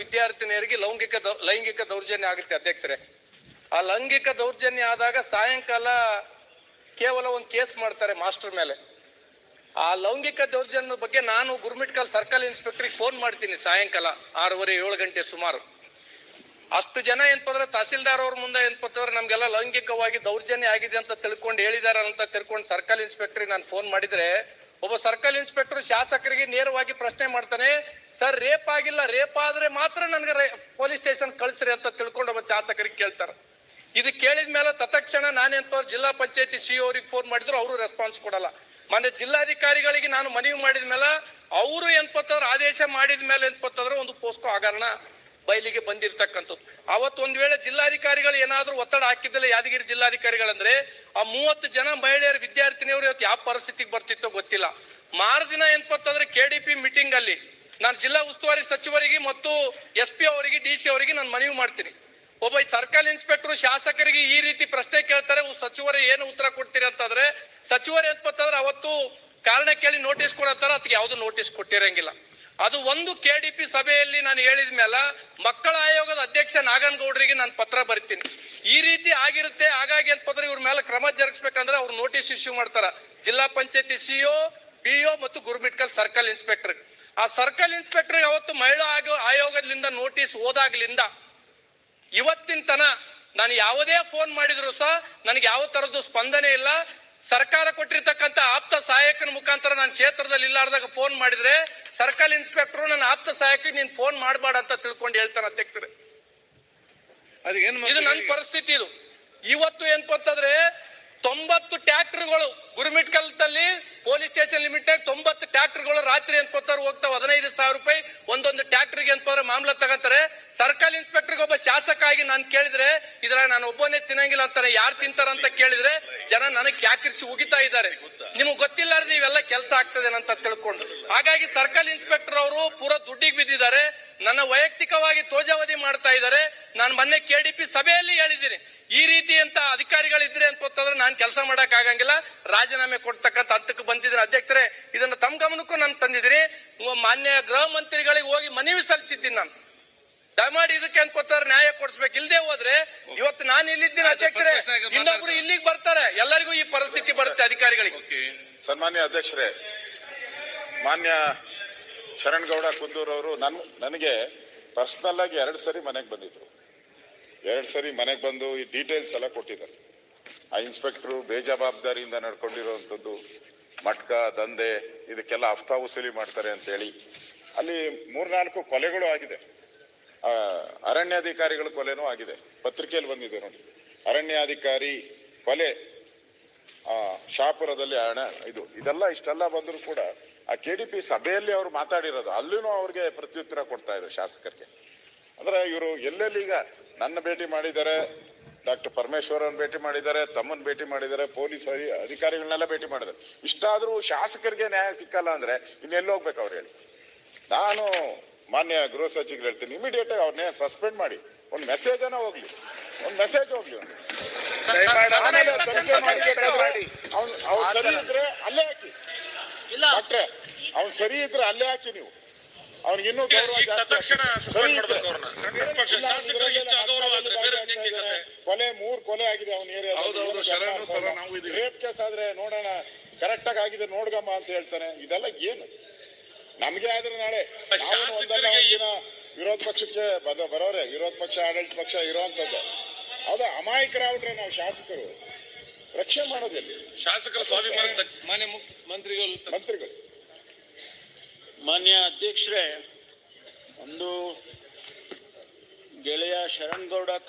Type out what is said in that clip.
ವಿದ್ಯಾರ್ಥಿನಿಯರಿಗೆ ಲೌಂಗಿಕ ಲೈಂಗಿಕ ದೌರ್ಜನ್ಯ ಆಗುತ್ತೆ ಅಧ್ಯಕ್ಷರೇ. ಆ ಲೈಂಗಿಕ ದೌರ್ಜನ್ಯ ಆದಾಗ ಸಾಯಂಕಾಲ ಕೇವಲ ಒಂದು ಕೇಸ್ ಮಾಡ್ತಾರೆ ಮಾಸ್ಟರ್ ಮೇಲೆ. ಆ ಲೌಂಗಿಕ ದೌರ್ಜನ್ಯದ ಬಗ್ಗೆ ನಾನು ಗುರುಮಿಟ್ಕಲ್ ಸರ್ಕಲ್ ಇನ್ಸ್ಪೆಕ್ಟರ್ಗೆ ಫೋನ್ ಮಾಡ್ತೀನಿ ಸಾಯಂಕಾಲ ಆರೂವರೆ, ಏಳು ಗಂಟೆ ಸುಮಾರು. ಅಷ್ಟು ಜನ ಏನಪ್ಪ ಅಂದ್ರೆ ತಹಸೀಲ್ದಾರ್ ಅವ್ರ ಮುಂದೆ ಏನಪ್ಪ ಅಂದ್ರೆ ನಮ್ಗೆಲ್ಲ ಲೈಂಗಿಕವಾಗಿ ದೌರ್ಜನ್ಯ ಆಗಿದೆ ಅಂತ ತಿಳ್ಕೊಂಡು ಹೇಳಿದಾರ ಅಂತ ತಿಳ್ಕೊಂಡು ಸರ್ಕಲ್ ಇನ್ಸ್ಪೆಕ್ಟರ್ ನಾನು ಫೋನ್ ಮಾಡಿದ್ರೆ ಒಬ್ಬ ಸರ್ಕಲ್ ಇನ್ಸ್ಪೆಕ್ಟರ್ ಶಾಸಕರಿಗೆ ನೇರವಾಗಿ ಪ್ರಶ್ನೆ ಮಾಡ್ತಾನೆ, ಸರ್, ರೇಪ್ ಆಗಿಲ್ಲ, ರೇಪ್ ಆದ್ರೆ ಮಾತ್ರ ನನಗೆ ಪೊಲೀಸ್ ಸ್ಟೇಷನ್ ಕಳಿಸ್ರಿ ಅಂತ ತಿಳ್ಕೊಂಡು ಒಬ್ಬ ಶಾಸಕರಿಗೆ ಕೇಳ್ತಾರೆ. ಇದು ಕೇಳಿದ ಮೇಲೆ ತತ್ಕ್ಷಣ ನಾನೇನಪ್ಪ ಜಿಲ್ಲಾ ಪಂಚಾಯತಿ ಸಿ ಅವ್ರಿಗೆ ಫೋನ್ ಮಾಡಿದ್ರು, ಅವರು ರೆಸ್ಪಾನ್ಸ್ ಕೊಡಲ್ಲ. ಮೊನ್ನೆ ಜಿಲ್ಲಾಧಿಕಾರಿಗಳಿಗೆ ನಾನು ಮನವಿ ಮಾಡಿದ ಮೇಲೆ ಅವರು ಏನ್ಪತ್ತಂದ್ರೆ ಆದೇಶ ಮಾಡಿದ ಮೇಲೆ ಏನ್ಪತ್ತಂದ್ರೆ ಒಂದು ಪೋಸ್ಕೋ ಹಗರಣ ಬಯಲಿಗೆ ಬಂದಿರತಕ್ಕಂಥದ್ದು. ಅವತ್ತು ಒಂದ್ ವೇಳೆ ಜಿಲ್ಲಾಧಿಕಾರಿಗಳು ಏನಾದ್ರೂ ಒತ್ತಡ ಹಾಕಿದ್ದಿಲ್ಲ ಯಾದಗಿರಿ ಜಿಲ್ಲಾಧಿಕಾರಿಗಳಂದ್ರೆ, ಆ ಮೂವತ್ತು ಜನ ಮಹಿಳೆಯರ, ವಿದ್ಯಾರ್ಥಿನಿಯವರು ಇವತ್ತು ಯಾವ ಪರಿಸ್ಥಿತಿಗೆ ಬರ್ತಿತ್ತೋ ಗೊತ್ತಿಲ್ಲ. ಮಾರದಿನ ಏನ್ಪತ್ತಂದ್ರೆ ಕೆ ಡಿ ಪಿ ಮೀಟಿಂಗ್ ಅಲ್ಲಿ ನಾನು ಜಿಲ್ಲಾ ಉಸ್ತುವಾರಿ ಸಚಿವರಿಗೆ ಮತ್ತು ಎಸ್ ಪಿ ಅವರಿಗೆ ಡಿ ಸಿ ಅವರಿಗೆ ನಾನು ಮನವಿ ಮಾಡ್ತೀನಿ. ಒಬ್ಬ ಸರ್ಕಲ್ ಇನ್ಸ್ಪೆಕ್ಟರ್ ಶಾಸಕರಿಗೆ ಈ ರೀತಿ ಪ್ರಶ್ನೆ ಕೇಳ್ತಾರೆ ಸಚಿವರು ಏನು ಉತ್ತರ ಕೊಡ್ತೀರಿ ಅಂತಂದ್ರೆ, ಸಚಿವರು ಏನ್ಪತ್ತಂದ್ರೆ ಅವತ್ತು ಕಾರಣ ಕೇಳಿ ನೋಟಿಸ್ ಕೊಡತ್ತಾರ, ಅದಕ್ಕೆ ಯಾವುದು ನೋಟಿಸ್ ಕೊಟ್ಟಿರಂಗಿಲ್ಲ. ಅದು ಒಂದು ಕೆ ಡಿ ಪಿ ಸಭೆಯಲ್ಲಿ ನಾನು ಹೇಳಿದ ಮೇಲೆ ಮಕ್ಕಳ ಆಯೋಗದ ಅಧ್ಯಕ್ಷ ನಾಗನಗೌಡರಿಗೆ ನಾನು ಪತ್ರ ಬರ್ತೀನಿ. ಈ ರೀತಿ ಆಗಿರುತ್ತೆ, ಹಾಗಾಗಿ ಅಂತಂದ್ರೆ ಇವ್ರ ಮೇಲೆ ಕ್ರಮ ಜರುಗಿಸ್ಬೇಕಂದ್ರೆ ಅವ್ರು ನೋಟಿಸ್ ಇಶ್ಯೂ ಮಾಡ್ತಾರ. ಜಿಲ್ಲಾ ಪಂಚಾಯತಿ ಸಿಒ ಬಿಒ ಮತ್ತು ಗುರುಮಿಟ್ಕಲ್ ಸರ್ಕಲ್ ಇನ್ಸ್ಪೆಕ್ಟರ್ ಆ ಸರ್ಕಲ್ ಇನ್ಸ್ಪೆಕ್ಟರ್ ಅವತ್ತು ಮಹಿಳಾ ಆಯೋ- ಆಯೋಗದಿಂದ ನೋಟಿಸ್ ಹೋದಾಗ್ಲಿಂದ ಇವತ್ತಿನ ತನ ನಾನು ಯಾವುದೇ ಫೋನ್ ಮಾಡಿದ್ರು ಸಹ ನನಗೆ ಯಾವ ತರದ್ದು ಸ್ಪಂದನೆ ಇಲ್ಲ. ಸರ್ಕಾರ ಕೊಟ್ಟಿರ್ತಕ್ಕಂಥ ಆಪ್ತ ಸಹಾಯಕನ ಮುಖಾಂತರ ನಾನು ಕ್ಷೇತ್ರದಲ್ಲಿ ಇಲ್ಲಾರ್ದಾಗ ಫೋನ್ ಮಾಡಿದ್ರೆ ಸರ್ಕಲ್ ಇನ್ಸ್ಪೆಕ್ಟರ್ ನನ್ನ ಆಪ್ತ ಸಹಾಯಕ ನೀನ್ ಫೋನ್ ಮಾಡಬೇಡ ಅಂತ ತಿಳ್ಕೊಂಡು ಹೇಳ್ತಾನೆ ಅಧ್ಯಕ್ಷರೇ. ಏನ್ ಇದು ನನ್ನ ಪರಿಸ್ಥಿತಿ ಇದು. ಇವತ್ತು ಏನಪ್ಪ ಅಂತಂದ್ರೆ ತೊಂಬತ್ತು ಟ್ಯಾಕ್ಟರ್ಗಳು ಗುರುಮಿಟ್ಕಲ್ದಲ್ಲಿ ಪೊಲೀಸ್ ಸ್ಟೇಷನ್ ಲಿಮಿಟ್ ತೊಂಬತ್ತು ಟ್ಯಾಕ್ಟರ್ಗಳು ರಾತ್ರಿ ಏನ್ಪತ್ತಾರ ಹೋಗ್ತಾವ. ಹದಿನೈದು ಸಾವಿರ ರೂಪಾಯಿ ಒಂದೊಂದು ಟ್ಯಾಕ್ಟರ್ಗೆ ಏನ್ಪಂದ್ರೆ ಮಾಮಲ ತಗಂತಾರೆ. ಸರ್ಕಲ್ ಇನ್ಸ್ಪೆಕ್ಟರ್ಗೆ ಒಬ್ಬ ಶಾಸಕ ಆಗಿ ನಾನು ಕೇಳಿದ್ರೆ, ಇದ್ರಾಗ ನಾನು ಒಬ್ಬನೇ ತಿನ್ನಂಗಿಲ್ಲ ಅಂತಾರೆ. ಯಾರು ತಿಂತಾರ ಅಂತ ಕೇಳಿದ್ರೆ ಜನ ನನಗೆ ಯಾಕಿರಿಸಿ ಉಗಿತಾ ಇದ್ದಾರೆ. ನಿಮಗೆ ಗೊತ್ತಿಲ್ಲಾರ್ದು ಇವೆಲ್ಲ ಕೆಲಸ ಆಗ್ತದೆ ಅಂತ ತಿಳ್ಕೊಂಡು. ಹಾಗಾಗಿ ಸರ್ಕಲ್ ಇನ್ಸ್ಪೆಕ್ಟರ್ ಅವರು ಪೂರ ದುಡ್ಡಿಗೆ ಬಿದ್ದಿದ್ದಾರೆ. ನನ್ನ ವೈಯಕ್ತಿಕವಾಗಿ ತೋಜಾವಧಿ ಮಾಡ್ತಾ ಇದ್ದಾರೆ. ನಾನು ಮೊನ್ನೆ ಕೆಡಿಪಿ ಸಭೆಯಲ್ಲಿ ಹೇಳಿದ್ದೀನಿ. ಈ ರೀತಿ ಅಂತ ಅಧಿಕಾರಿಗಳಿದ್ರೆ ಅಂತಂದ್ರೆ ನಾನು ಕೆಲಸ ಮಾಡಕ್ ಆಗಂಗಿಲ್ಲ. ರಾಜೀನಾಮೆ ಕೊಡ್ತಕ್ಕಂತ ಹಂತಕ್ಕೆ ಬಂದಿದ್ರೆ ಅಧ್ಯಕ್ಷರೇ ಇದನ್ನ ತಮ್ಮ ಗಮನಕ್ಕೂ ನಾನು ತಂದಿದ್ದೀನಿ. ಮಾನ್ಯ ಗೃಹ ಮಂತ್ರಿಗಳಿಗೆ ಹೋಗಿ ಮನವಿ ಸಲ್ಲಿಸಿದ್ದೀನಿ ನಾನು. ದಯಮಾಡಿ ಇದಕ್ಕೆ ಅನ್ಕೋತಾರೆ ನ್ಯಾಯ ಕೊಡಿಸ್ಬೇಕು. ಇಲ್ದೇ ಹೋದ್ರೆ ಇವತ್ತು ನಾನು ಇಲ್ಲಿದ್ದೀನಿ ಅಧ್ಯಕ್ಷರೇ. ಇನ್ನೊಬ್ರು ಇಲ್ಲಿಗೆ ಬರ್ತಾರೆ. ಎಲ್ಲರಿಗೂ ಈ ಪರಿಸ್ಥಿತಿ ಬರುತ್ತೆ ಅಧಿಕಾರಿಗಳಿಗೆ. ಸನ್ಮಾನ್ಯ ಅಧ್ಯಕ್ಷರೇ ಮಾನ್ಯ ಶರಣ್ಗೌಡ ಕುಂದೂರ್ ಅವರು ನನ್ ನನಗೆ ಪರ್ಸನಲ್ ಆಗಿ ಎರಡು ಸರಿ ಮನೆಗೆ ಬಂದಿದ್ರು. ಎರಡು ಸರಿ ಮನೆಗೆ ಬಂದು ಈ ಡೀಟೇಲ್ಸ್ ಎಲ್ಲ ಕೊಟ್ಟಿದ್ದಾರೆ. ಆ ಇನ್ಸ್ಪೆಕ್ಟ್ರು ಬೇಜವಾಬ್ದಾರಿಯಿಂದ ನಡ್ಕೊಂಡಿರುವಂಥದ್ದು, ಮಟ್ಕ, ದಂಧೆ, ಇದಕ್ಕೆಲ್ಲ ಹಫ್ತಾ ವಸೂಲಿ ಮಾಡ್ತಾರೆ ಅಂತ ಹೇಳಿ ಅಲ್ಲಿ ಮೂರ್ನಾಲ್ಕು ಕೊಲೆಗಳು ಆಗಿದೆ. ಅರಣ್ಯಾಧಿಕಾರಿಗಳ ಕೊಲೆನೂ ಆಗಿದೆ. ಪತ್ರಿಕೆಯಲ್ಲಿ ಬಂದಿದೆ ನೋಡಿ. ಅರಣ್ಯಾಧಿಕಾರಿ ಕೊಲೆ ಶಾಪುರದಲ್ಲಿ ಹಣ, ಇದು, ಇದೆಲ್ಲ ಇಷ್ಟೆಲ್ಲ ಬಂದರೂ ಕೂಡ ಆ ಕೆ ಡಿ ಪಿ ಸಭೆಯಲ್ಲಿ ಅವರು ಮಾತಾಡಿರೋದು, ಅಲ್ಲಿನೂ ಅವ್ರಿಗೆ ಪ್ರತ್ಯುತ್ತರ ಕೊಡ್ತಾ ಇದ್ರು ಶಾಸಕರಿಗೆ. ಅಂದ್ರೆ ಇವರು ಎಲ್ಲೆಲ್ಲಿ ಈಗ ನನ್ನ ಭೇಟಿ ಮಾಡಿದ್ದಾರೆ ಡಾಕ್ಟರ್ ಪರಮೇಶ್ವರನ್ ಭೇಟಿ ಮಾಡಿದ್ದಾರೆ ತಮ್ಮನ್ ಭೇಟಿ ಮಾಡಿದ್ದಾರೆ ಪೊಲೀಸ್ ಅಧಿ- ಅಧಿಕಾರಿಗಳನ್ನೆಲ್ಲ ಭೇಟಿ ಮಾಡಿದ್ದಾರೆ. ಇಷ್ಟಾದ್ರೂ ಶಾಸಕರಿಗೆ ನ್ಯಾಯ ಸಿಕ್ಕಲ್ಲ ಅಂದ್ರೆ ಇನ್ನೆಲ್ಲಿ ಹೋಗ್ಬೇಕು ಅವ್ರು ಹೇಳಿ? ನಾನು ಮಾನ್ಯ ಗೃಹ ಸಚಿವರು ಹೇಳ್ತೀನಿ ಇಮಿಡಿಯೇಟ್ ಆಗಿ ಅವ್ರನ್ನೇ ಸಸ್ಪೆಂಡ್ ಮಾಡಿ. ಒಂದು ಮೆಸೇಜ್ ಅನ್ನ ಹೋಗ್ಲಿ. ಒಂದು ಮೆಸೇಜ್ ಹೋಗ್ಲಿ ಒಂದು ಅವ್ನು ಅವ್ನು ಸರಿ ಇದ್ರೆ ಅಲ್ಲೇ ಹಾಕಿ. ಡಾಕ್ಟ್ರೆ ಅವ್ನು ಸರಿ ಇದ್ರೆ ಅಲ್ಲೇ ಹಾಕಿ ನೀವು. ಅವ್ನಿಗೆ ಇನ್ನೂ ಗೌರವ ಈಗ ಜಾಸ್ತಿ ತಕ್ಷಣ ಆಗ್ತದೆ. suspend ಸರಿ ಇದ್ರೆ. ಮಾಡ್ಬೇಕು ಅವ್ರನ್ನ. 100% ಇಲ್ಲ, ಶಾಸಕರಿಗೆ ಇಷ್ಟು ಅಗೌರವ ಆದ್ರೆ ಬೇರೆ ಹೆಂಗೆ ಕತೆ? ಕೊಲೆ ಮೂರ್ ಕೊಲೆ ಆಗಿದೆ ಅವನ ಹೌದು, ಹೌದು, ಶರಣು ಪರ ನಾವು ಇದೀವಿ. ರೇಪ್ ಕೇಸ್ ಆದ್ರೆ ನೋಡೋಣ ಕರೆಕ್ಟ್ ಆಗಿ ಆಗಿದೆ ನೋಡ್ಗಮ್ಮ ಅಂತ ಹೇಳ್ತಾನೆ ಇದೆಲ್ಲ ಏನು ನಮ್ಗೆ ಆದ್ರೆ ನಾಳೆ ವಿರೋಧ ಪಕ್ಷಕ್ಕೆ ಬದ- ಬರೋರೆ ವಿರೋಧ ಪಕ್ಷ ಆಡಳಿತ ಪಕ್ಷ ಇರೋಂಥದ್ದು ಅದು ಅಮಾಯಕರಾಗ್ಬಿಟ್ರೆ ನಾವು ಶಾಸಕರು ರಕ್ಷಣೆ ಮಾಡೋದಿಲ್ಲ ಶಾಸಕರ ಸ್ವಾಭಿಮಾನ ಮಾನ್ಯ ಮಂತ್ರಿಗಳು ಮಂತ್ರಿಗಳು ಮಾನ್ಯ ಅಧ್ಯಕ್ಷರೇ ಒಂದು ಗೆಳೆಯ ಶರಣ್ಗೌಡ